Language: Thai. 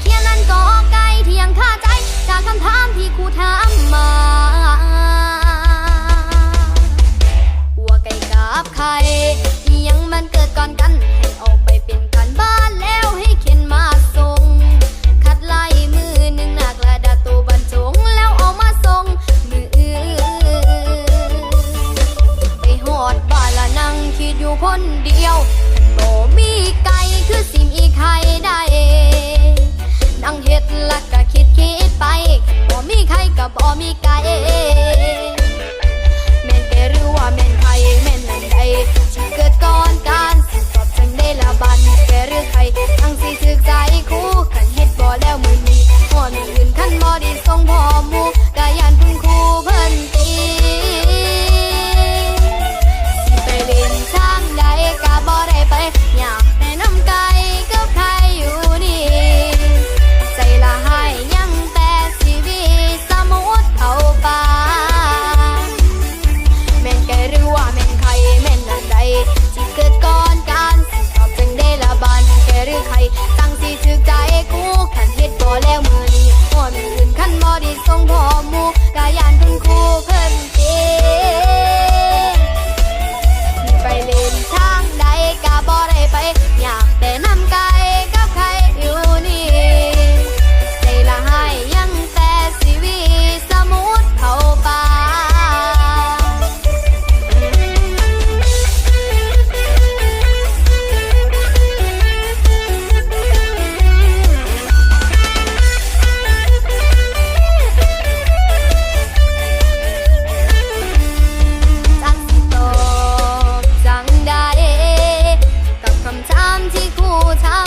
เคียงนั้นก็ไกลเทียงค่าใจ จากคำถามที่คุณ Kaya 三级枯草